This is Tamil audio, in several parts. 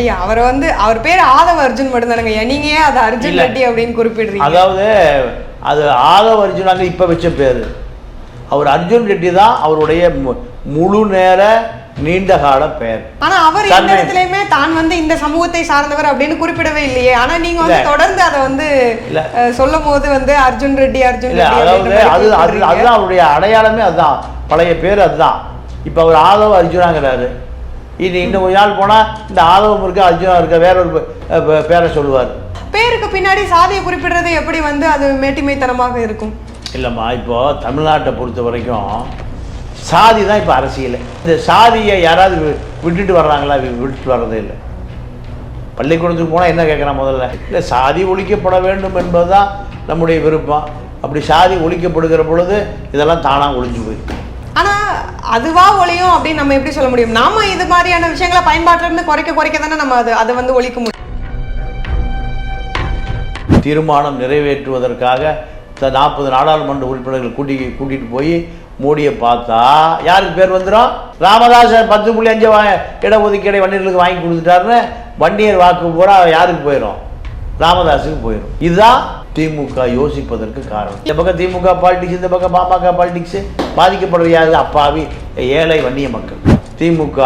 ஐயா அவர் வந்து அவர் பேர் ஆதவ அர்ஜுன் மட்டும்தானுங்க நீங்க ஏன் அதை அர்ஜுன். ரெட்டி அப்படின்னு குறிப்பிடுறீங்க? அதாவது அது ஆதவ அர்ஜுனாங்க இப்போ வச்ச பேர். அவர் அர்ஜுன் ரெட்டி தான் அவருடைய முழு நேர நீண்ட கால பெயர் ஆனா அவர் எந்த இடத்துலயுமே தான் வந்து இந்த சமூகத்தை சார்ந்தவர் அப்படின்னு குறிப்பிடவே இல்லையே. ஆனா நீங்க வந்து. தொடர்ந்து அதை வந்து சொல்லும் போது வந்து அர்ஜுன் ரெட்டி அர்ஜுன் அதாவது அது. அதுதான் அவருடைய அடையாளமே அதுதான். பழைய பேர் அதுதான். இப்போ அவர் ஆதவ அர்ஜுனாங்கிறாரு. இது இன்னும் கொஞ்ச நாள் போனால் இந்த ஆதவம் இருக்க அர்ஜுனா இருக்க வேற ஒரு பேரை சொல்லுவார். பேருக்கு பின்னாடி சாதியை குறிப்பிடுறது எப்படி வந்து அது மேட்டிமைத்தனமாக இருக்கும்? இல்லைம்மா இப்போ தமிழ்நாட்டை பொறுத்த வரைக்கும் சாதி தான் இப்போ அரசியல். இந்த சாதியை யாராவது விட்டுட்டு வர்றாங்களா விட்டுட்டு வர்றதே இல்லை. பள்ளிக்கூடத்துக்கு போனால் என்ன கேட்குறான் முதல்ல? இல்லை சாதி ஒழிக்கப்பட வேண்டும் என்பதுதான் நம்முடைய விருப்பம். அப்படி சாதி ஒழிக்கப்படுகிற பொழுது இதெல்லாம் தானாக ஒழிஞ்சு போயிருக்கு அதுவா ஒழியும் அப்படின்னு நம்ம எப்படி சொல்ல முடியும்? நாம இது மாதிரியான விஷயங்களை பயன்பாட்டுல இருந்து குறைக்க குறைக்க தானே நம்ம அது அதை வந்து ஒழிக்க முடியும். தீர்மானம் நிறைவேற்றுவதற்காக த- நாற்பது நாடாளுமன்ற உறுப்பினர்கள் கூட்டி கூட்டிகிட்டு போய் மோடியை பார்த்தா யாருக்கு பேர் வந்துடும் ராமதாஸ் பத்து புள்ளி அஞ்சு இடஒதுக்கீடை வன்னியர்களுக்கு வாங்கி கொடுத்துட்டாருன்னு வன்னியர் வாக்கு பூரா யாருக்கு போயிடும் ராமதாஸுக்கு போயிடும் இதுதான் திமுக யோசிப்பதற்கு காரணம். இந்த பக்கம் திமுக பாலிடிக்ஸ் இந்த பக்கம் பாமக பாலிடிக்ஸ் பாதிக்கப்படுறது யாரு? அப்பாவி ஏழை வன்னிய மக்கள். திமுக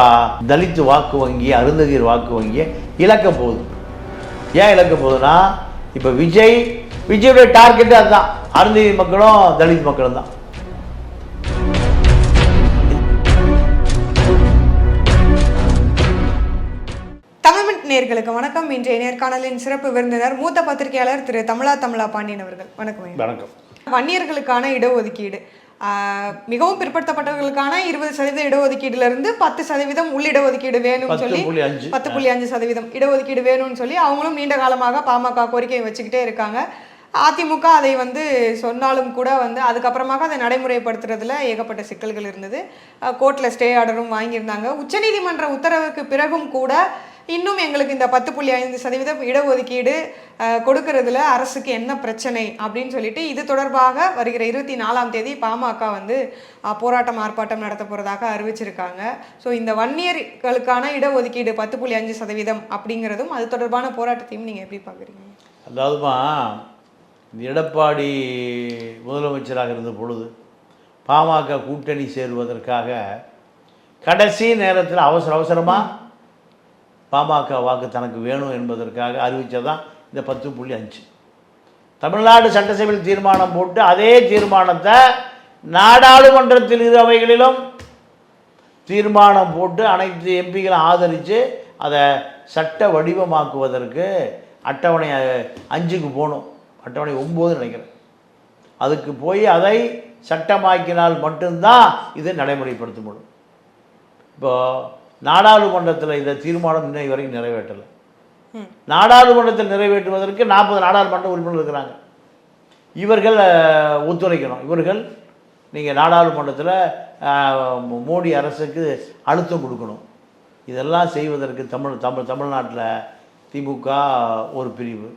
தலித்து வாக்கு வங்கி அருந்ததியர் வாக்கு வங்கியை இழக்க போகுது. ஏன் இழக்க போகுதுன்னா இப்போ விஜய் விஜயோட டார்கெட் அதுதான். அருந்ததி மக்களும் தலித் மக்களும் தான் நேர்களுக்கு வணக்கம். இன்றைய நேர்காணலின் சிறப்பு விருந்தினர் மூத்த பத்திரிகையாளர் திரு தமிழா தமிழா பாண்டியன் அவர்கள். வணக்கம். வணக்கம். வன்னியர்களுக்கான இடஒதுக்கீடு. மிகவும் பிற்படுத்தப்பட்டவர்களுக்கான இருபது சதவீத இடஒதுக்கீடுல இருந்து பத்து சதவீதம் உள்ளிடஒதுக்கீடு வேணும்னு பத்து சொல்லி. பத்து புள்ளி அஞ்சு சதவீதம் இடஒதுக்கீடு வேணும்னு சொல்லி அவங்களும் நீண்ட காலமாக பாமக கோரிக்கையை வச்சுக்கிட்டே இருக்காங்க. அதிமுக அதை வந்து சொன்னாலும் கூட வந்து அதுக்கப்புறமாக அதை நடைமுறைப்படுத்துறதுல ஏகப்பட்ட சிக்கல்கள் இருந்தது. கோர்ட்டில் ஸ்டே ஆர்டரும் வாங்கியிருந்தாங்க. உச்சநீதிமன்ற உத்தரவுக்கு பிறகும் கூட இன்னும் எங்களுக்கு இந்த பத்து புள்ளி ஐந்து சதவீதம் இடஒதுக்கீடு கொடுக்கறதுல அரசுக்கு என்ன பிரச்சனை அப்படின்னு சொல்லிட்டு இது தொடர்பாக வருகிற இருபத்தி நாலாம் தேதி பாமக வந்து போராட்டம் ஆர்ப்பாட்டம் நடத்த போகிறதாக அறிவிச்சிருக்காங்க. ஸோ இந்த வன்னியர்களுக்கான இடஒதுக்கீடு பத்து புள்ளி அஞ்சு சதவீதம் அப்படிங்கிறதும் அது தொடர்பான போராட்டத்தையும் நீங்கள் எப்படி பார்க்குறீங்க? அதாவதுமா எடப்பாடி முதலமைச்சராக இருந்த பொழுது பாமக கூட்டணி சேருவதற்காக கடைசி நேரத்தில் அவசர அவசரமாக பாமக வாக்கு தனக்கு வேணும் என்பதற்காக அறிவித்ததான் இந்த பத்து புள்ளி அஞ்சு. தமிழ்நாடு சட்டசபையில் தீர்மானம் போட்டு அதே தீர்மானத்தை நாடாளுமன்றத்தில் இரு அவைகளிலும் தீர்மானம் போட்டு அனைத்து எம்பிகளும் ஆதரித்து அதை சட்ட வடிவமாக்குவதற்கு அட்டவணை அஞ்சுக்கு போகணும். அட்டவணை ஒம்பது நினைக்கிறேன். அதுக்கு போய் அதை சட்டமாக்கினால் மட்டும்தான் இதை நடைமுறைப்படுத்த முடியும் இப்போது நாடாளுமன்றத்தில் இந்த தீர்மானம் இன்னை வரைக்கும் நிறைவேற்றலை. நாடாளுமன்றத்தில் நிறைவேற்றுவதற்கு நாற்பது நாடாளுமன்ற உறுப்பினர் இருக்கிறாங்க. இவர்கள் ஒத்துழைக்கணும். இவர்கள் நீங்கள் நாடாளுமன்றத்தில் மோடி அரசுக்கு அழுத்தம் கொடுக்கணும். இதெல்லாம் செய்வதற்கு தமிழ் தமிழ் தமிழ்நாட்டில் திமுக ஒரு பிரிவு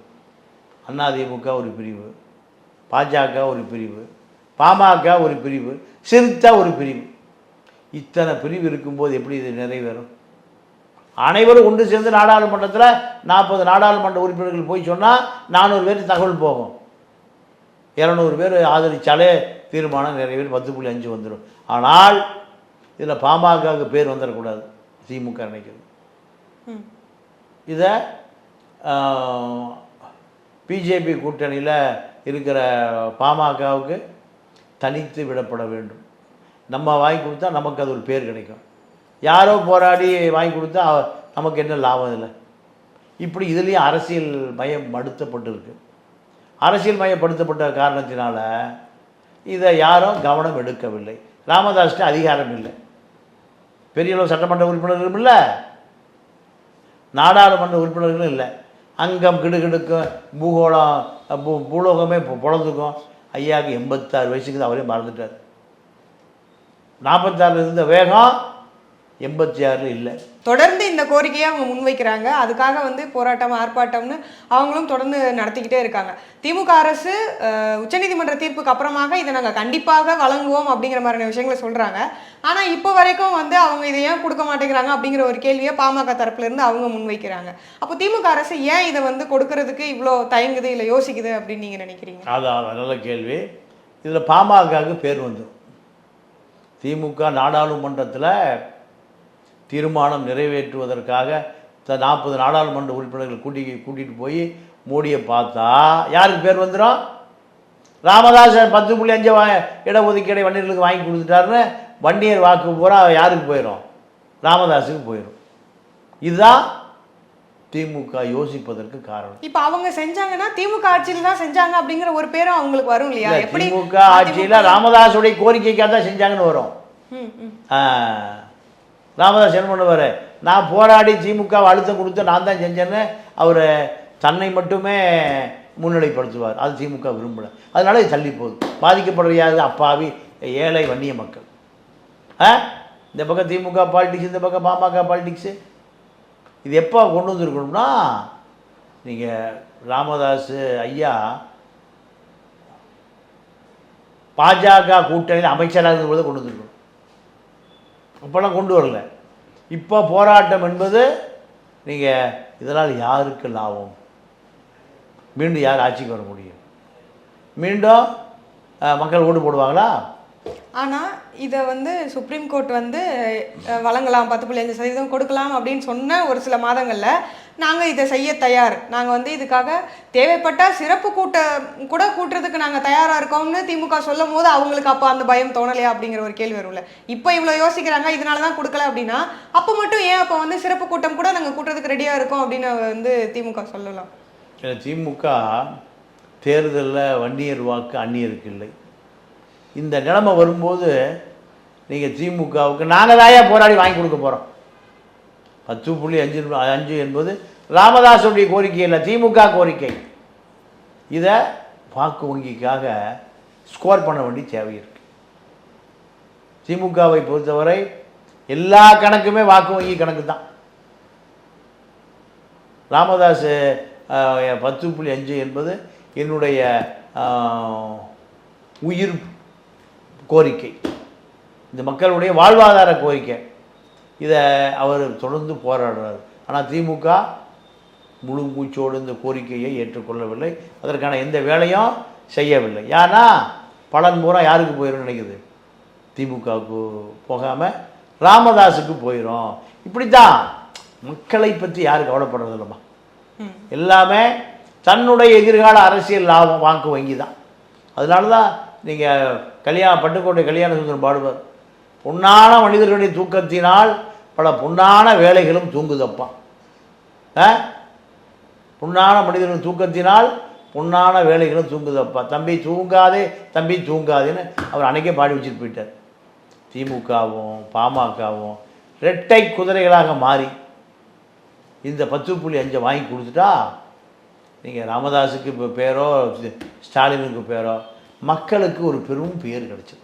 அதிமுக ஒரு பிரிவு பாஜக ஒரு பிரிவு பாமக ஒரு பிரிவு சிறுத்தை ஒரு பிரிவு. இத்தனை பிரிவு இருக்கும்போது எப்படி இது நிறைவேறும்? அனைவரும் ஒன்று சேர்ந்து நாடாளுமன்றத்தில் நாற்பது நாடாளுமன்ற உறுப்பினர்கள் போய் சொன்னால் நானூறு பேருக்கு தகவல் போகும். இரநூறு பேர் ஆதரித்தாலே தீர்மானம் நிறைவேறி பத்து புள்ளி அஞ்சு வந்துடும் ஆனால் இதில் பாமகவுக்கு பேர் வந்துடக்கூடாது திமுக நினைக்கிறது இதை பிஜேபி கூட்டணியில் இருக்கிற பாமகவுக்கு தனித்து விடப்பட வேண்டும். நம்ம வாங்கி கொடுத்தா நமக்கு அது ஒரு பேர் கிடைக்கும். யாரோ போராடி வாங்கி கொடுத்தா நமக்கு என்ன லாபம் இல்லை இப்படி இதுலேயும் அரசியல் மயம் படுத்தப்பட்டிருக்கு. அரசியல் மயப்படுத்தப்பட்ட காரணத்தினால இதை யாரும் கவனம் எடுக்கவில்லை. ராமதாஸ்ட்டு அதிகாரம் இல்லை. பெரிய அளவு சட்டமன்ற உறுப்பினர்களும் இல்லை. நாடாளுமன்ற உறுப்பினர்களும் இல்லை. அங்கம் கிடுகிடுக்கும் பூகோளம் பூ பூலோகமே பொழந்துக்கும் ஐயாவுக்கு எண்பத்தாறு வயசுக்கு தான் அவரே மறந்துட்டார். நாற்பத்தாறு இருந்த வேகம் எண்பத்தி ஆறில் இல்லை. தொடர்ந்து இந்த கோரிக்கையை அவங்க முன்வைக்கிறாங்க. அதுக்காக வந்து போராட்டம் ஆர்ப்பாட்டம்னு அவங்களும் தொடர்ந்து நடத்திக்கிட்டே இருக்காங்க. திமுக அரசு உச்சநீதிமன்ற தீர்ப்புக்கு அப்புறமாக இதை நாங்கள் கண்டிப்பாக வழங்குவோம் அப்படிங்கிற மாதிரியான விஷயங்களை சொல்றாங்க. ஆனா இப்போ வரைக்கும் வந்து அவங்க இதை ஏன் கொடுக்க மாட்டேங்கிறாங்க அப்படிங்கிற ஒரு கேள்வியை பாமக தரப்புல இருந்து அவங்க முன்வைக்கிறாங்க. அப்போ திமுக அரசு ஏன் இதை வந்து கொடுக்கறதுக்கு இவ்வளோ தயங்குது இல்லை யோசிக்குது அப்படின்னு நீங்க நினைக்கிறீங்க? அதான் நல்ல கேள்வி. இதில் பாமகவுக்கு பேர் வந்துடும் திமுக நாடாளுமன்றத்தில் தீர்மானம் நிறைவேற்றுவதற்காக த நாற்பது நாடாளுமன்ற உறுப்பினர்கள் கூட்டி கூட்டிகிட்டு போய் மோடியை பார்த்தா யாருக்கு பேர் வந்துடும் ராமதாஸ் பத்து புள்ளி அஞ்சு இடஒதுக்கீடை வன்னியர்களுக்கு வாங்கி கொடுத்துட்டாருன்னு வன்னியர் வாக்கு பூரா யாருக்கு போயிடும் ராமதாஸுக்கு போயிடும் இதுதான் திமுக யோசிப்பதற்கு காரணம். இப்போ அவங்க செஞ்சாங்கன்னா திமுக ஆட்சியில் தான் செஞ்சாங்க அப்படிங்கிற ஒரு பேரும் அவங்களுக்கு வரும் இல்லையா? எப்படி திமுக ஆட்சியில் ராமதாஸுடைய கோரிக்கைக்காக தான் செஞ்சாங்கன்னு வரும். ராமதாஸ் என்ன பண்ணுவார்? நான் போராடி திமுகவை அழுத்தம் கொடுத்து நான் தான் செஞ்சேன்னு அவர் தன்னை மட்டுமே முன்னிலைப்படுத்துவார். அது திமுக விரும்பல. அதனால இது தள்ளி போகுது. பாதிக்கப்படுற யாரு? அப்பாவி ஏழை வன்னிய மக்கள். ஆ? இந்த பக்கம் திமுக பாலிடிக்ஸ் இந்த பக்கம் பாமக பாலிடிக்ஸு இது எப்போ கொண்டு வந்திருக்கணும்னா நீங்கள் ராமதாஸ் ஐயா பாஜக கூட்டணியில் அமைச்சராக இருந்தபோது கொண்டு வந்திருக்கணும். அப்போல்லாம் கொண்டு வரல. இப்போ போராட்டம் என்பது நீங்கள் இதனால் யாருக்கு லாபம்? மீண்டும் யார் ஆட்சிக்கு வர முடியும்? மீண்டும் மக்கள் ஓட்டு போடுவாங்களா? ஆனால் இதை வந்து சுப்ரீம் கோர்ட் வந்து வழங்கலாம் பத்து புள்ளி அஞ்சு சதவீதம் கொடுக்கலாம் அப்படின்னு சொன்ன ஒரு சில மாதங்களில் நாங்கள் இதை செய்ய தயார். நாங்கள் வந்து இதுக்காக தேவைப்பட்டால் சிறப்பு கூட்டம் கூட கூட்டுறதுக்கு நாங்கள் தயாராக இருக்கோம்னு திமுக சொல்லும் போது அவங்களுக்கு அப்போ அந்த பயம் தோணலையா அப்படிங்கிற ஒரு கேள்வி வரும்ல. இப்போ இவ்வளோ யோசிக்கிறாங்க இதனால தான் கொடுக்கல அப்படின்னா அப்போ மட்டும் ஏன் அப்போ வந்து சிறப்பு கூட்டம் கூட நாங்கள் கூட்டுறதுக்கு ரெடியாக இருக்கோம் அப்படின்னு வந்து திமுக சொல்லலாம். திமுக தேர்தலில் வன்னியர் வாக்கு அந்நியருக்கு இல்லை. இந்த நிலைமை வரும்போது நீங்கள் திமுகவுக்கு நாங்கள் தாயா போராடி வாங்கி கொடுக்க போகிறோம் பத்து புள்ளி அஞ்சு அஞ்சு என்பது ராமதாஸுடைய கோரிக்கை இல்லை திமுக கோரிக்கை. இதை வாக்கு வங்கிக்காக ஸ்கோர் பண்ண வேண்டிய தேவை இருக்கு. திமுகவை பொறுத்தவரை எல்லா கணக்குமே வாக்கு வங்கி கணக்கு தான். ராமதாஸ் பத்து புள்ளி அஞ்சு என்பது என்னுடைய உயிர் கோரிக்கை. இந்த மக்களுடைய வாழ்வாதார கோரிக்கை. இதை அவர் தொடர்ந்து போராடுறார். ஆனால் திமுக முழு மூச்சோடு இந்த கோரிக்கையை ஏற்றுக்கொள்ளவில்லை. அதற்கான எந்த வேலையும் செய்யவில்லை. ஏன்னா பலன் பூரா யாருக்கு போயிடும் நினைக்குது? திமுகவுக்கு போகாமல் ராமதாஸுக்கு போயிடும் இப்படித்தான் மக்களை பற்றி யாரும் கவலைப்படுறது இல்லைம்மா. எல்லாமே தன்னுடைய எதிர்கால அரசியல் லாபம் வாக்கு வங்கி தான் அதனால தான் நீங்கள் கல்யாண பட்டுக்கோட்டை கல்யாண சுந்தரம் பாடுவார். பொன்னான மனிதர்களுடைய தூக்கத்தினால் பல பொன்னான வேலைகளும் தூங்குதப்பா. ஆ? பொன்னான மனிதர்கள் தூக்கத்தினால் பொன்னான வேலைகளும் தூங்குதப்பா. தம்பி தூங்காதே தம்பி தூங்காதேன்னு அவர் அன்னைக்கே பாடி வச்சுட்டு போயிட்டார். திமுகவும் பாமகவும் இரட்டை குதிரைகளாக மாறி இந்த பத்து புள்ளி அஞ்சை வாங்கி கொடுத்துட்டா நீங்கள் ராமதாஸுக்கு இப்போ பேரோ ஸ்டாலினுக்கு பேரோ மக்களுக்கு ஒரு பெரும் பேர் கிடைச்சது.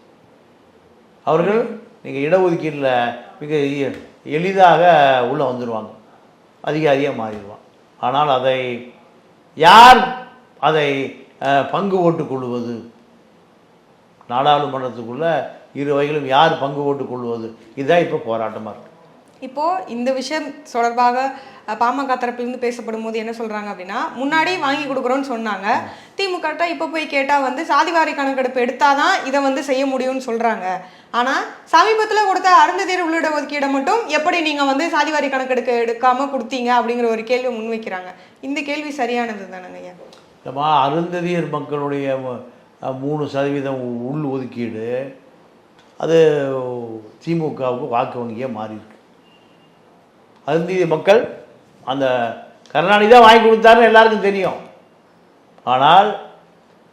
அவர்கள் நீங்கள் இடஒதுக்கீட்டில் மிக எளிதாக உள்ளே வந்துடுவாங்க அதிகாரியாக மாறிடுவான் ஆனால் அதை யார் அதை பங்கு போட்டுக் கொள்வது? நாடாளுமன்றத்துக்குள்ள இரு வகைகளும் யார் பங்கு போட்டுக் கொள்வது? இதுதான் இப்போ போராட்டமாக இருக்கு. இப்போது இந்த விஷயம் தொடர்பாக பாமக தரப்பிலிருந்து பேசப்படும் போது என்ன சொல்கிறாங்க அப்படின்னா முன்னாடி வாங்கி கொடுக்குறோன்னு சொன்னாங்க. திமுகட்ட இப்போ போய் கேட்டால் வந்து சாதிவாரி கணக்கெடுப்பு எடுத்தாதான் இதை வந்து செய்ய முடியும்னு சொல்கிறாங்க ஆனால் சமீபத்தில் கொடுத்த அருந்ததியர் உள்ளிட ஒதுக்கீடை மட்டும் எப்படி நீங்கள் வந்து சாதிவாரி கணக்கெடுக்க எடுக்காமல் கொடுத்தீங்க அப்படிங்கிற ஒரு கேள்வி முன்வைக்கிறாங்க. இந்த கேள்வி சரியானது தானங்க ஐயா? நம்ம அருந்ததியர் மக்களுடைய மூணு சதவீதம் உள் ஒதுக்கீடு அது திமுகவுக்கு வாக்கு வங்கியாக மாறியிருக்கு. இருக்கு அருந்ததியர் மக்கள் அந்த கருணாநிதி தான் வாங்கி கொடுத்தாருன்னு எல்லாருக்கும் தெரியும். ஆனால்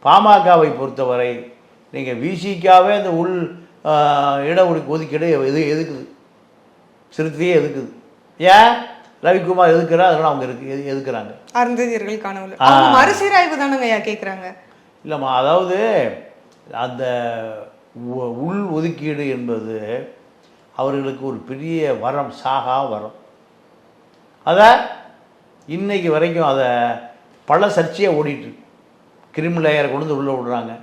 பாமகவை பொறுத்தவரை நீங்கள் விசிக்காவே அந்த உள் இட ஒதுக்கீடு எது எதுக்குது? சிறுத்தையே எதுக்குது? ஏன்? ரவிக்குமார் எதுக்குறா? அதனால அவங்க எதுக்கு எது- எதுக்குறாங்க? அருந்ததியர்களுக்கான உள்ள- அவங்க மறுசீராய்வு தானங்க ஐயா கேக்குறாங்க. இல்லைம்மா அதாவது அந்த உள் ஒதுக்கீடு என்பது அவர்களுக்கு ஒரு பெரிய வரம் சாகா வரம். அதை இன்றைக்கு வரைக்கும் அதை பல சர்ச்சையாக ஓடிட்டு இருக்கு. கிரிமினல் லேயரை கொண்டு வந்து உள்ளே விடுறாங்க.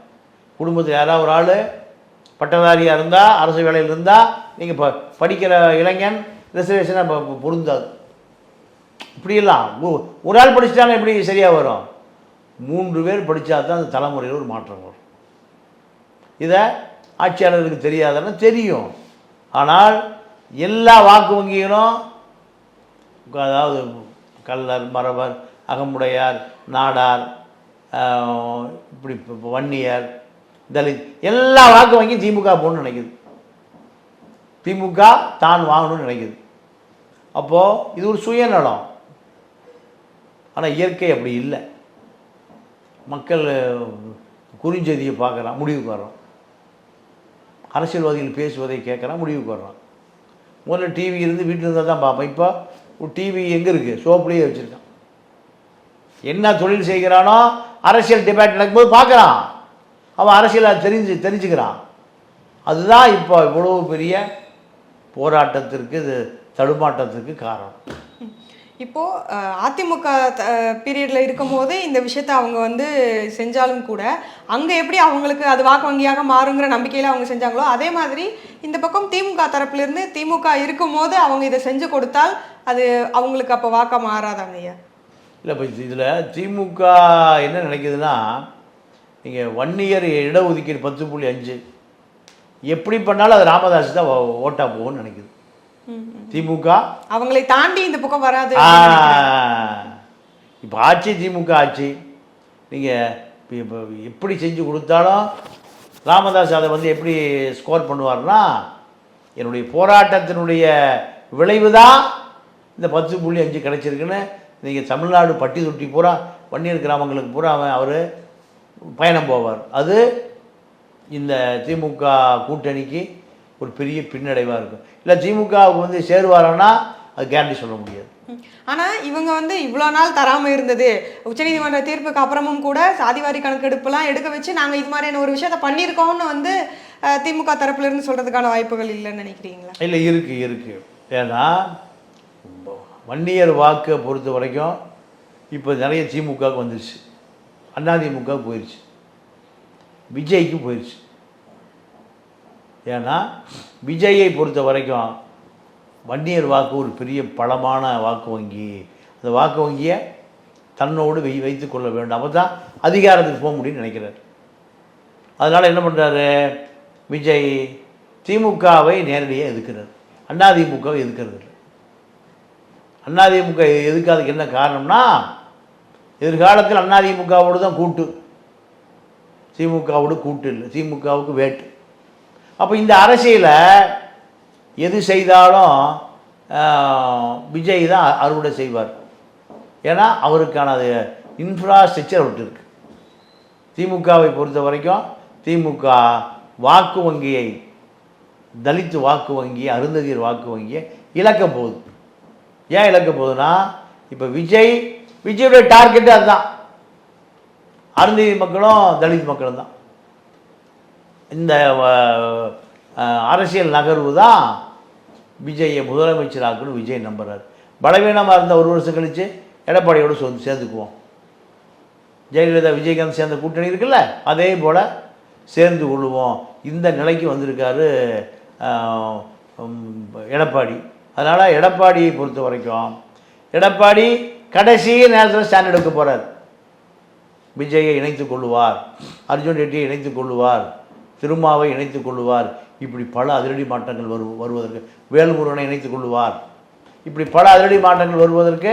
குடும்பத்தில் யாராவது ஒரு ஆள் பட்டதாரியாக இருந்தால் அரசு வேலையில் இருந்தால் நீங்கள் ப படிக்கிற இளைஞன் ரிசர்வேஷனாக பொருந்தாது. இப்படியெல்லாம் ஒரு ஆள் படிச்சிட்டாலும் எப்படி சரியாக வரும்? மூன்று பேர் படித்தா தான் அந்த தலைமுறையில் ஒரு மாற்றம் வரும். இதை ஆட்சியாளருக்கு தெரியாதுன்னு தெரியும். ஆனால் எல்லா வாக்கு வங்கிகளும் அதாவது கல்லர் மரபர் அகமுடையார் நாடார் இப்படி வன்னியர் தலித் எல்லா வாக்கு வாங்கி திமுக போகணும்னு நினைக்குது. திமுக தான் வாங்கணும்னு நினைக்குது. அப்போது இது ஒரு சுயநலம். ஆனால் இயற்கை அப்படி இல்லை. மக்கள் குறிஞ்செய்தியை பார்க்குறான் முடிவுக்கு வர்றான். அரசியல்வாதிகள் பேசுவதை கேட்குறான் முடிவுக்கு வர்றான். முதல்ல டிவி இருந்து வீட்டில் இருந்தால் தான் பார்ப்பேன். இப்போ டிவி எங்கே இருக்குது சோப்புலேயே வச்சுருக்கான். என்ன தொழில் செய்கிறானோ அரசியல் டிபேட் நடக்கும்போது பார்க்குறான். அவன் அரசியலை தெரிஞ்சு தெரிஞ்சுக்கிறான். அதுதான் இப்போ இவ்வளோ பெரிய போராட்டத்திற்கு இது தடுமாட்டத்திற்கு காரணம். இப்போது அதிமுக அதிமுக பீரியட்ல இருக்கும்போது இந்த விஷயத்த அவங்க வந்து செஞ்சாலும் கூட அங்கே எப்படி அவங்களுக்கு அது வாக்கு வங்கியாக மாறுங்கிற நம்பிக்கையில் அவங்க செஞ்சாங்களோ அதே மாதிரி இந்த பக்கம் திமுக தரப்புலேருந்து திமுக இருக்கும்போது அவங்க இதை செஞ்சு கொடுத்தால் அது அவங்களுக்கு அப்போ வாக்கா மாறாதாங்க ஐயா? இல்லை இப்போ இதில் திமுக என்ன நினைக்குதுன்னா நீங்கள் ஒன் இயர் இடஒதுக்கீடு பத்து புள்ளி அஞ்சு. எப்படி பண்ணாலும் அது ராமதாஸ் தான் ஓட்டாக போகும்னு நினைக்குது. திமுக? அவங்களை தாண்டி இந்த பக்கம் வராது. இப்போ ஆட்சி திமுக ஆட்சி. நீங்கள் இப்போ எப்படி செஞ்சு கொடுத்தாலும் ராமதாஸ் அதை வந்து எப்படி ஸ்கோர் பண்ணுவார்னா என்னுடைய போராட்டத்தினுடைய விளைவு தான் இந்த பத்து புள்ளி அஞ்சு கிடைச்சிருக்குன்னு நீங்கள் தமிழ்நாடு பட்டி தொட்டி பூரா வன்னியர் கிராமங்களுக்கு பூரா அவன் அவர் பயணம் போவார். அது இந்த திமுக கூட்டணிக்கு ஒரு பெரிய பின்னடைவாக இருக்கும். இல்லை திமுகவுக்கு வந்து சேருவாரான்னா அது கேரண்டி சொல்ல முடியாது. ம். ஆனா இவங்க வந்து இவ்வளோ நாள் தராம இருந்தது. உச்சநீதிமன்ற தீர்ப்புக்கு அப்புறமும் கூட சாதிவாரி கணக்கெடுப்புலாம் எடுக்க வச்சு நாங்க இது மாதிரியான ஒரு விஷயத்த பண்ணியிருக்கோம்னு வந்து திமுக தரப்புல இருந்து சொல்றதுக்கான வாய்ப்புகள் இல்லைன்னு நினைக்கிறீங்களா? இல்லை இருக்குது இருக்குது ஏன்னா வன்னியர் வாக்கை பொறுத்த வரைக்கும் இப்போ நிறைய திமுகவுக்கு வந்துருச்சு. அதிமுகவுக்கு போயிடுச்சு விஜய்க்கு போயிடுச்சு ஏன்னா விஜயை பொறுத்த வரைக்கும் வன்னியர் வாக்கு ஒரு பெரிய பலமான வாக்கு வங்கி. அந்த வாக்கு வங்கியை தன்னோடு வை வைத்து கொள்ள வேண்டும். அப்போ தான் அதிகாரத்துக்கு போக முடியும்னு நினைக்கிறார். அதனால் என்ன பண்ணுறாரு விஜய் திமுகவை நேரடியாக எதிர்க்கிறார். அதிமுகவை எதிர்க்கிறது இல்லை. அதிமுக எதுக்காதுக்கு என்ன காரணம்னா எதிர்காலத்தில் அதிமுகவோடு தான் கூட்டு. திமுகவோடு கூட்டு இல்லை. திமுகவுக்கு வேட்டு. அப்போ இந்த அரசியலை எது செய்தாலும் விஜய் தான் அறுவடை செய்வார். ஏன்னா அவருக்கான அது இன்ஃப்ராஸ்ட்ரக்சர் அவர்கிட்ட இருக்குது திமுகவை பொறுத்த வரைக்கும் திமுக வாக்கு வங்கியை தலித் வாக்கு வங்கி அருந்ததியர் வாக்கு வங்கியை இழக்க போகுது. ஏன் இழக்க போகுதுன்னா இப்போ விஜய் விஜயோட டார்கெட்டு அதுதான். அருந்ததி மக்களும் தலித் மக்களும் தான். இந்த அரசியல் நகர்வு தான் விஜயை முதலமைச்சராக்குன்னு விஜய் நம்புறாரு. பலவீனமாக இருந்த ஒரு வருஷம் கழித்து எடப்பாடியோடு சேர்ந்து சேர்ந்துக்குவோம். ஜெயலலிதா விஜயகாந்த் சேர்ந்த கூட்டணி இருக்குல்ல அதே போல் சேர்ந்து கொள்ளுவோம். இந்த நிலைக்கு வந்திருக்காரு எடப்பாடி. அதனால் எடப்பாடியை பொறுத்த வரைக்கும் எடப்பாடி கடைசி நேரத்தில் ஸ்டாண்ட் எடுக்க போகிறார் விஜயை இணைத்து கொள்வார் அர்ஜுன் ரெட்டியை இணைத்து கொள்வார் திருமாவை இணைத்துக் கொள்ளுவார். இப்படி பல அதிரடி மாற்றங்கள் வரு வருவதற்கு வேல்முருகனை இணைத்துக் கொள்ளுவார். இப்படி பல அதிரடி மாற்றங்கள் வருவதற்கு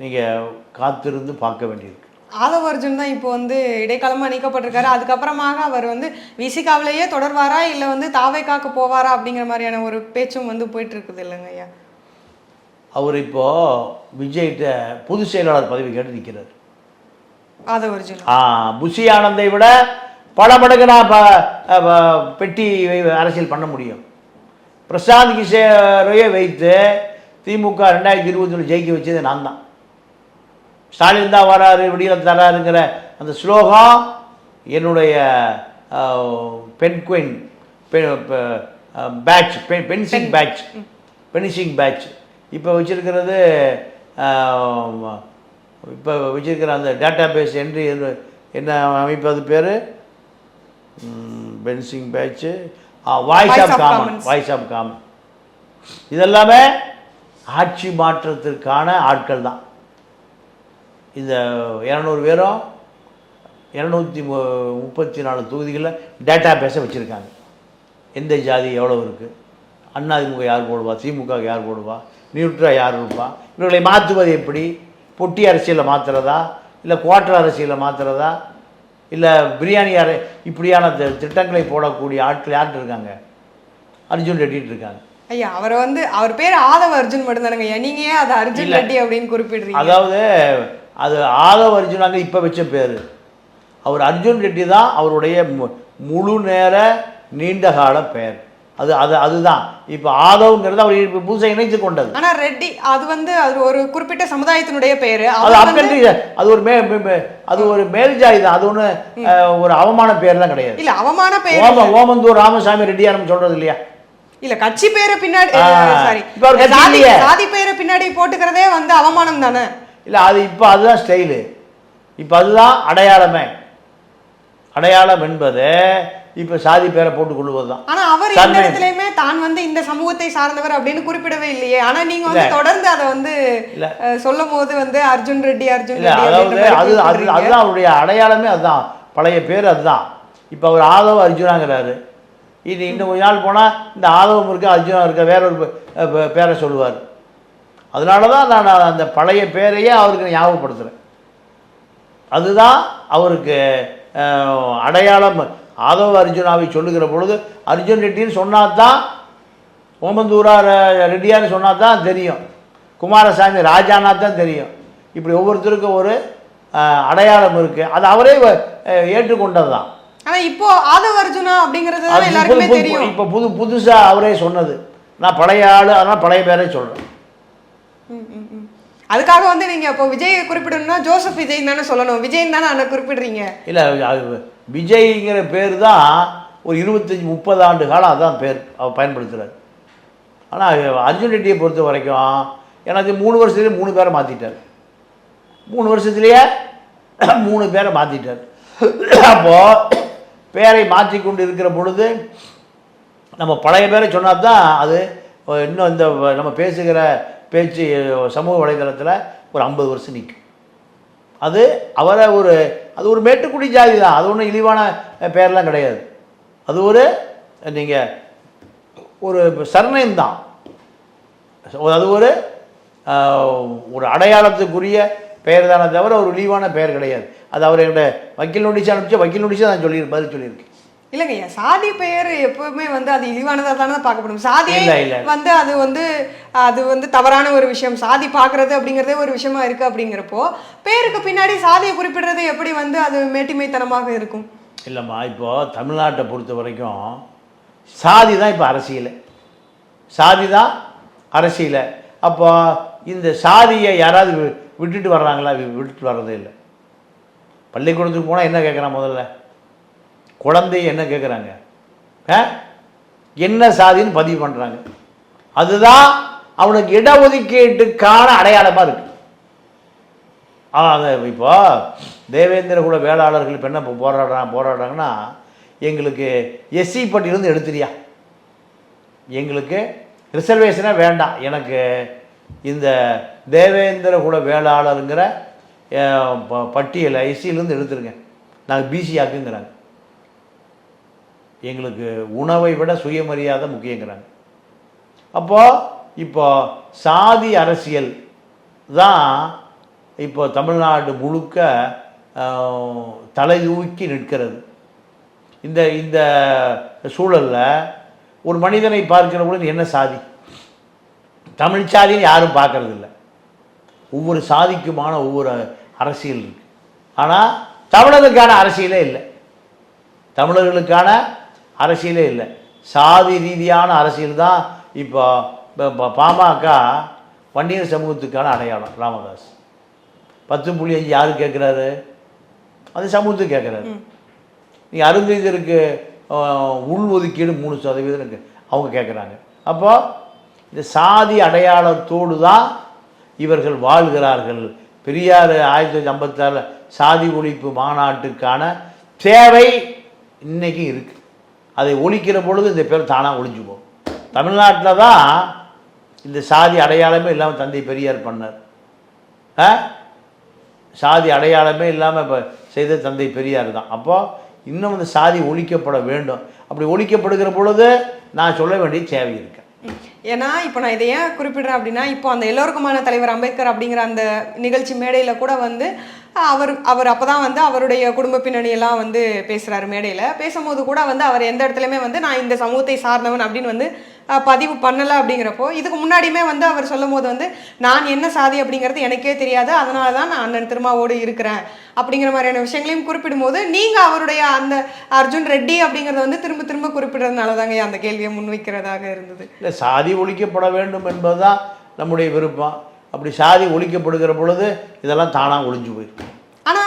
நீங்கள் காத்திருந்து பார்க்க வேண்டியிருக்கு. ஆதவ அர்ஜுன் தான் இப்போ வந்து இடைக்காலமா நீக்கப்பட்டிருக்காரு. அதுக்கப்புறமாக அவர் வந்து விசிகாவிலேயே தொடர்வாரா? இல்லை வந்து தாவை காக்க போவாரா? அப்படிங்கிற மாதிரியான ஒரு பேச்சும் வந்து போயிட்டு இருக்குது இல்லைங்க ஐயா? அவர் இப்போ விஜய்கிட்ட பொதுச் செயலாளர் பதவி கேட்டு நிற்கிறார் ஆதவ அர்ஜுன் ஆ புஷி ஆனந்தை விட பல மடங்கு நான் பெட்டி அரசியல் பண்ண முடியும். பிரசாந்த் கிஷோரையே வைத்து திமுக ரெண்டாயிரத்தி இருபத்தி ஜெயிக்க வச்சது நான் தான். ஸ்டாலின் தான் வராரு விடியல தராருங்கிற அந்த ஸ்லோகம் என்னுடைய ஆ, பெண் குயின் பெ- பெ- பேட்ச் பென்சிங் பேட்ச் பென்சிங் பேட்ச். இப்போ வச்சிருக்கிறது இப்போ வச்சிருக்கிற அந்த டேட்டா பேஸ் என்ட்ரி என்ன அமைப்பு அது பேர்? Fencing batch voice of common. Voice of common இதெல்லாமே ஆட்சி மாற்றத்திற்கான ஆட்கள் தான். இந்த இரநூறு பேரும் இரநூத்தி முப்பத்தி நாலு தொகுதிகளில் டேட்டா பேஸை வச்சுருக்காங்க. எந்த ஜாதி எவ்வளோ இருக்குது அதிமுக யார் போடுவா? திமுக யார் போடுவா? நியூட்ரா யார் இருப்பா? இவர்களை மாற்றுவது எப்படி? பொட்டி அரசியலை மாற்றுறதா இல்லை குவார்டர் அரசியலை மாற்றுறதா இல்லை பிரியாணி அரை இப்படியான திட்டங்களை போடக்கூடிய ஆட்கள் யார்கிட்ட இருக்காங்க? அர்ஜுன் ரெட்டிட்டு இருக்காங்க. ஐயா அவரை வந்து அவர் பேர் ஆதவ அர்ஜுன் மட்டும்தானங்க நீங்க ஏன் அதை அர்ஜுன். ரெட்டி அப்படின்னு குறிப்பிடுறீங்க? அதாவது அது ஆதவ அர்ஜுனாங்க இப்போ வச்ச பேர். அவர் அர்ஜுன் ரெட்டி தான் அவருடைய முழு நேர நீண்ட கால பெயர் அது அது அதுதான். இப்போ ஆதவ்ங்கிறது அவர் புதுசாக இணைத்து கொண்டது. ஆனா ரெட்டி அது வந்து அது ஒரு குறிப்பிட்ட சமுதாயத்தினுடைய பெயரு அது அப்படி அது ஒரு மே அது ஒரு மேல் ஜாதி தான். அது ஒன்று ஒரு அவமான பேர்லாம் கிடையாது. இல்ல அவமான பெயர் ஓம ஓமந்தூர் ராமசாமி ரெட்டியாரம் சொல்றது இல்லையா? இல்ல கட்சி பேரை பின்னாடி சாரி. சாதி பேரை பின்னாடி போட்டுக்கிறதே வந்து அவமானம் தானே? இல்லை அது இப்போ அதுதான் ஸ்டைலு. இப்போ அதுதான் அடையாளமே. அடையாளம் என்பது இப்போ சாதி பேரை போட்டுக் கொள்வது தான் ஆனா அவர் எந்த இடத்துலயுமே தான் வந்து இந்த சமூகத்தை சார்ந்தவர் அப்படின்னு குறிப்பிடவே இல்லையே. ஆனா நீங்க வந்து. தொடர்ந்து அதை வந்து சொல்லும் போது வந்து அர்ஜுன் ரெட்டி அர்ஜுன் அதாவது அது அது. அதுதான் அவருடைய அடையாளமே அதுதான். பழைய பேர் அதுதான். இப்போ அவர் ஆதவ அர்ஜுனாங்கிறாரு. இது இன்னும் கொஞ்ச நாள் போனால் இந்த ஆதவம் இருக்க அர்ஜுனா இருக்க வேற ஒரு பேரை சொல்லுவார். அதனால தான் நான் அந்த பழைய பேரையே அவருக்கு ஞாபகப்படுத்துகிறேன் அதுதான் அவருக்கு அடையாளம். ஆதவ அர்ஜுனாவை சொல்லுகிற பொழுது அர்ஜுன் ரெட்டின்னு சொன்னா தான் ஓமந்தூரா ரெட்டியான்னு சொன்னா தான் தெரியும். குமாரசாமி ராஜானா தான் தெரியும். இப்படி ஒவ்வொருத்தருக்கும் ஒரு அடையாளம் இருக்கு. அது அவரே ஏற்றுக்கொண்டது தான் ஆனா இப்போ ஆதவ அர்ஜுனா அப்படிங்கிறது அது எல்லாருக்குமே தெரியும். இப்போ புது புதுசா அவரே சொன்னது. நான் பழைய ஆளு அதனால் பழைய பேரே ம். அதுக்காக வந்து நீங்க இப்போ விஜய் குறிப்பிடணும்னா ஜோசப் விஜய் தானே சொல்லணும். விஜய் தானே அண்ணா குறிப்பிடுறீங்க. இல்லை அது விஜய்ங்கிற பேர் தான் ஒரு இருபத்தஞ்சி முப்பது ஆண்டு காலம் அதான் பேர் அவர் பயன்படுத்துகிறார் ஆனால் அர்ஜுன் ரெட்டியை பொறுத்த வரைக்கும் எனக்கு மூணு வருஷத்துலேயே மூணு பேரை மாற்றிட்டார் மூணு வருஷத்துலேயே மூணு பேரை மாற்றிட்டார் அப்போது பேரை மாற்றி கொண்டு இருக்கிற பொழுது நம்ம பழைய பேரை சொன்னால் தான் அது இன்னும் இந்த நம்ம பேசுகிற பேச்சு சமூக வலைதளத்தில் ஒரு ஐம்பது வருஷம் நிற்கும். அது அவரை ஒரு அது ஒரு மேட்டுக்குடி ஜாதி தான். அது ஒன்றும் இழிவான பேர்லாம் கிடையாது. அது ஒரு நீங்கள் ஒரு சரணயம் தான். அது ஒரு ஒரு அடையாளத்துக்குரிய பெயர் தானே தவிர ஒரு இழிவான பெயர் கிடையாது. அது அவர் என்னோட வக்கீல் நோட்டீஸ் அனுப்பிச்சு வக்கீல் நோட்டீஸாக நான் சொல்லி பதில் சொல்லியிருக்கேன். இல்லைங்க ஐயா சாதி பெயர் எப்பவுமே வந்து அது இழிவானதா தானே பார்க்கப்படும் சாதி இல்ல, இல்ல. வந்து அது வந்து அது வந்து தவறான ஒரு விஷயம். சாதி பார்க்கறது அப்படிங்கிறதே ஒரு விஷயமா இருக்கு அப்படிங்கிறப்போ பேருக்கு பின்னாடி சாதியை குறிப்பிடுறது எப்படி வந்து அது மேட்டிமைத்தனமாக இருக்கும்? இல்லைம்மா இப்போது தமிழ்நாட்டை பொறுத்த வரைக்கும் சாதி தான் இப்போ அரசியல். சாதி தான் அரசியல். அப்போ இந்த சாதியை யாராவது விட்டுட்டு வர்றாங்களா? விட்டுட்டு வர்றதே இல்லை. பள்ளிக்கூடத்துக்கு போனால் என்ன கேட்குறான் முதல்ல? குழந்தைய என்ன கேட்குறாங்க ஆ? என்ன சாதின்னு பதிவு பண்ணுறாங்க அதுதான் அவனுக்கு இடஒதுக்கீட்டுக்கான அடையாளமாக இருக்கு. ஆ, அது இப்போ தேவேந்திர குல வேளாளர்கள் இப்போ என்ன இப்போ போராடுறாங்க போராடுறாங்கன்னா எங்களுக்கு எஸ்சி பட்டியலேருந்து எடுத்துறியா எங்களுக்கு ரிசர்வேஷனே வேண்டாம். எனக்கு இந்த தேவேந்திர குல வேளாளருங்கிற ப- பட்டியலை எஸ்சியிலேருந்து எடுத்துருங்க. நாங்கள் பிசி ஆக்குங்கிறாங்க. எங்களுக்கு உணவை விட சுயமரியாதை முக்கியங்கிறாங்க. அப்போது இப்போ சாதி அரசியல் தான் இப்போ தமிழ்நாடு முழுக்க ஆஹ், தலை தூக்கி நிற்கிறது. இந்த இந்த சூழலில் ஒரு மனிதனை பார்க்கிற பொழுது என்ன சாதி? தமிழ் சாதின்னு யாரும் பார்க்கறதில்ல. ஒவ்வொரு சாதிக்குமான ஒவ்வொரு அரசியல் இருக்குது ஆனால் தமிழர்களுக்கான அரசியலே இல்லை. தமிழர்களுக்கான அரசியலே இல்லை. சாதி ரீதியான அரசியல் தான் இப்போ பாமக வன்னியர் சமூகத்துக்கான அடையாளம் ராமதாஸ். பத்து புள்ளி அஞ்சு யாரு கேட்குறாரு அது சமூகத்துக்கு கேட்குறாரு நீ அருந்ததியருக்கு ஆஹ், உள் ஒதுக்கீடு மூணு சதவீதம் இருக்கு. அவங்க கேட்குறாங்க அப்போ இந்த சாதி அடையாளத்தோடு தான் இவர்கள் வாழ்கிறார்கள். பெரியார் ஆயிரத்தி தொள்ளாயிரத்தி ஐம்பத்தாறில் சாதி ஒழிப்பு மாநாட்டுக்கான தேவை இன்னைக்கு இருக்கு. அதை ஒழிக்கிற பொழுது இந்த பேர் தானாக ஒழிஞ்சு போகும். தமிழ்நாட்டில் தான் இந்த சாதி அடையாளமே இல்லாமல் தந்தை பெரியார் பண்ணார். சாதி அடையாளமே இல்லாமல் இப்போ செய்த தந்தை பெரியார் தான். அப்போது இன்னும் இந்த சாதி ஒழிக்கப்பட வேண்டும். அப்படி ஒழிக்கப்படுகிற பொழுது நான் சொல்ல வேண்டிய தேவை இருக்கேன் ஏன்னா இப்போ நான் இதை ஏன் குறிப்பிடுறேன் அப்படின்னா இப்போ அந்த எல்லோருக்குமான தலைவர் அம்பேத்கர் அப்படிங்கிற அந்த நிகழ்ச்சி மேடையில் கூட வந்து அவர் அவர் அப்போ தான் வந்து அவருடைய குடும்ப பின்னணியெல்லாம் வந்து பேசுகிறாரு மேடையில். பேசும்போது கூட வந்து அவர் எந்த இடத்துலையுமே வந்து நான் இந்த சமூகத்தை சார்ந்தவன் அப்படின்னு வந்து பதிவு பண்ணலை அப்படிங்கிறப்போ இதுக்கு முன்னாடியுமே வந்து அவர் சொல்லும் போது வந்து நான் என்ன சாதி அப்படிங்கிறது எனக்கே தெரியாது அதனால தான் நான் அண்ணன் திருமாவோடு இருக்கிறேன் அப்படிங்கிற மாதிரியான விஷயங்களையும் குறிப்பிடும்போது நீங்கள் அவருடைய அந்த அர்ஜுன் ரெட்டி அப்படிங்கிறத வந்து திரும்ப திரும்ப குறிப்பிடுறதுனால தாங்க அந்த கேள்வியை முன்வைக்கிறதாக இருந்தது. இல்லை சாதி ஒழிக்கப்பட வேண்டும் என்பதுதான் நம்முடைய விருப்பம். அப்படி சாதி ஒழிக்கப்படுகிற பொழுது இதெல்லாம் தானாக ஒழிஞ்சு போயிடும். ஆனா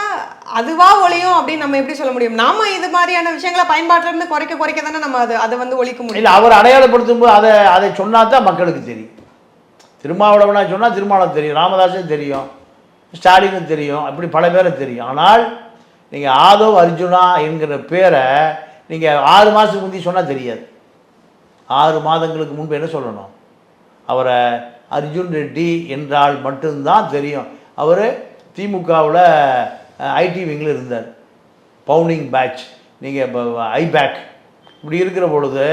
அதுவா ஒழியும் அப்படின்னு நம்ம எப்படி சொல்ல முடியும்? நாம இது மாதிரியான விஷயங்களை பயன்பாட்டுல இருந்து குறைக்க குறைக்க தானே நம்ம அது அதை வந்து ஒழிக்க முடியும். இல்லை அவர் அடையாளப்படுத்தும் போது அதை அதை சொன்னா தான் மக்களுக்கு தெரியும். திருமாவளவனா சொன்னால் திருமாவளவன் தெரியும் ராமதாஸும் தெரியும் ஸ்டாலினும் தெரியும் அப்படி பல பேரை தெரியும். ஆனால் நீங்கள் ஆதவ் அர்ஜுனா என்கிற பேரை நீங்கள் ஆறு மாதத்துக்கு முந்தி சொன்னால் தெரியாது. ஆறு மாதங்களுக்கு முன்பு என்ன சொல்லணும்? அவரை அர்ஜுன் ரெட்டி என்றால் மட்டும்தான் தெரியும். அவர் திமுகவில் ஐடி விங்கில் இருந்தார். பவுனிங் பேட்ச். நீங்கள் இப்போ ஐபேக் இப்படி இருக்கிற பொழுது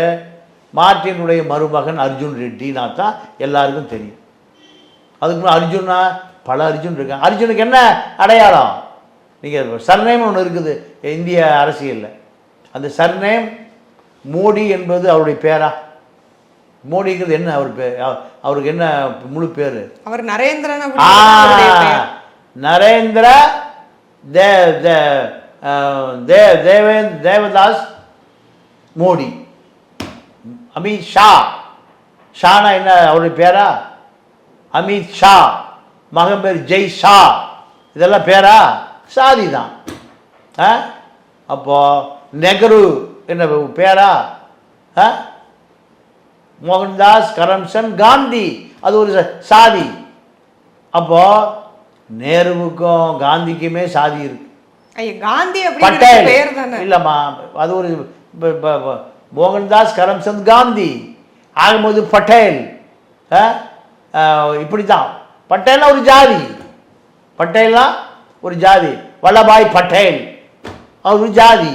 மார்ட்டினுடைய மருமகன் அர்ஜுன் ரெட்டினா தான் எல்லாருக்கும் தெரியும். அதுக்கு அர்ஜுனா பல அர்ஜுன் இருக்காங்க. அர்ஜுனுக்கு என்ன அடையாளம்? நீங்கள் சர்நேம் ஒன்று இருக்குது. இந்திய அரசியலில். அந்த சர்நேம் மோடி என்பது அவருடைய பேரா? மோடிங்கிறது என்ன அவர் பேர் அவ- அவருக்கு என்ன முழு பேர்? அவர் நரேந்திரன். நரேந்திர தே தே அஹ், தே தேவேந்த் தேவதாஸ் மோடி. அமித் ஷா. ஷானா என்ன அவருடைய பேரா? அமித் ஷா. மகன் பேர் ஜெய் ஷா. இதெல்லாம் பேரா? சாதி தான். ஆ? அப்போ நெஹ்ரு என்ன பேரா? ஆ? மோகன்தாஸ் கரம்சந்த் காந்தி. அது ஒரு சாதி. அப்போ நேருவுக்கும் காந்திக்குமே சாதி இருக்கு. ஐயா காந்தி பட்டேல். இல்லைம்மா அது ஒரு மோகன்தாஸ் கரம்சந்த் காந்தி. ஆகும்போது பட்டேல். இப்படி தான் பட்டேல்னா ஒரு ஜாதி. பட்டேல்னா ஒரு ஜாதி. வல்லபாய் பட்டேல். அவர் ஒரு ஜாதி.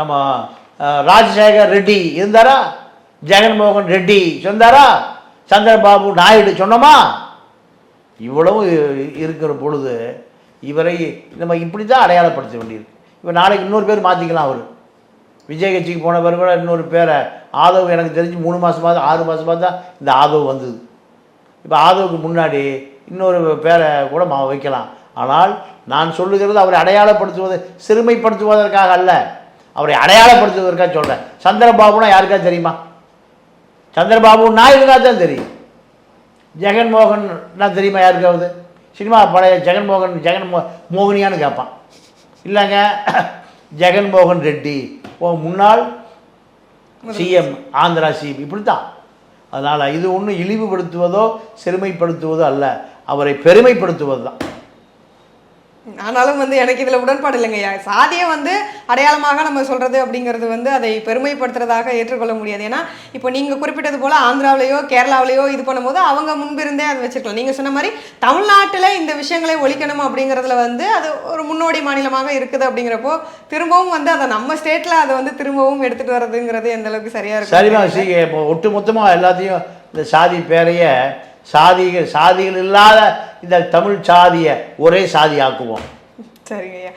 நம்ம ராஜசேகர் ரெட்டி இருந்தாரா? ஜெகன்மோகன் ரெட்டி சொன்னாரா? சந்திரபாபு நாயுடு சொன்னோமா? இவ்வளவு இருக்கிற பொழுது இவரை நம்ம இப்படி தான் அடையாளப்படுத்த வேண்டியிருக்கு. இப்போ நாளைக்கு இன்னொரு பேர் மாற்றிக்கலாம் அவர். விஜய் கட்சிக்கு போன பிறகு கூட இன்னொரு பேரை ஆதவ் எனக்கு தெரிஞ்சு மூணு மாதமாக ஆறு மாதமாக தான் இந்த ஆதவ் வந்தது. இப்போ ஆதவுக்கு முன்னாடி இன்னொரு பேரை கூட மா வைக்கலாம். ஆனால் நான் சொல்லுகிறது அவரை அடையாளப்படுத்துவது சிறுமைப்படுத்துவதற்காக அல்ல. அவரை அடையாளப்படுத்துவதற்காக சொல்கிறேன் சந்திரபாபுனா யாருக்கா தெரியுமா? சந்திரபாபு நாயுடுனா தான் தெரியும். ஜெகன்மோகன்னா நான் தெரியுமா யாருக்காவது? சினிமா பழைய ஜெகன்மோகன் ஜெகன் மோ மோகினியான்னு கேட்பான். இல்லைங்க ஜெகன்மோகன் ரெட்டி. ஓ முன்னாள் சிஎம் ஆந்திரா சிஎம் இப்படி தான் அதனால் இது ஒன்றும் இழிவுபடுத்துவதோ சிறுமைப்படுத்துவதோ அல்ல. அவரை பெருமைப்படுத்துவது தான் ஆனாலும் வந்து எனக்கு இதுல உடன்பாடு இல்லைங்கய்யா சாதியை வந்து அடையாளமாக நம்ம சொல்றது அப்படிங்கிறது வந்து அதை பெருமைப்படுத்துறதாக ஏற்றுக்கொள்ள முடியாது. ஏன்னா இப்போ நீங்க குறிப்பிட்டது போல ஆந்திராவிலேயோ கேரளாவிலேயோ இது பண்ணும்போது அவங்க முன்பிருந்தே அதை வச்சிருக்கலாம். நீங்க சொன்ன மாதிரி தமிழ்நாட்டுல இந்த விஷயங்களை ஒழிக்கணும் அப்படிங்கிறதுல வந்து அது ஒரு முன்னோடி மாநிலமாக இருக்குது அப்படிங்கிறப்போ திரும்பவும் வந்து அதை நம்ம ஸ்டேட்ல அதை வந்து திரும்பவும் எடுத்துட்டு வர்றதுங்கிறது எந்த அளவுக்கு சரியா சரிமா இருக்கு சி இப்போ ஒட்டு மொத்தமாக எல்லாத்தையும் இந்த சாதி பேரைய சாதிகள் சாதிகள் இல்லாத இந்த தமிழ் சாதியை ஒரே சாதி ஆக்குவோம் சரிங்க ஐயா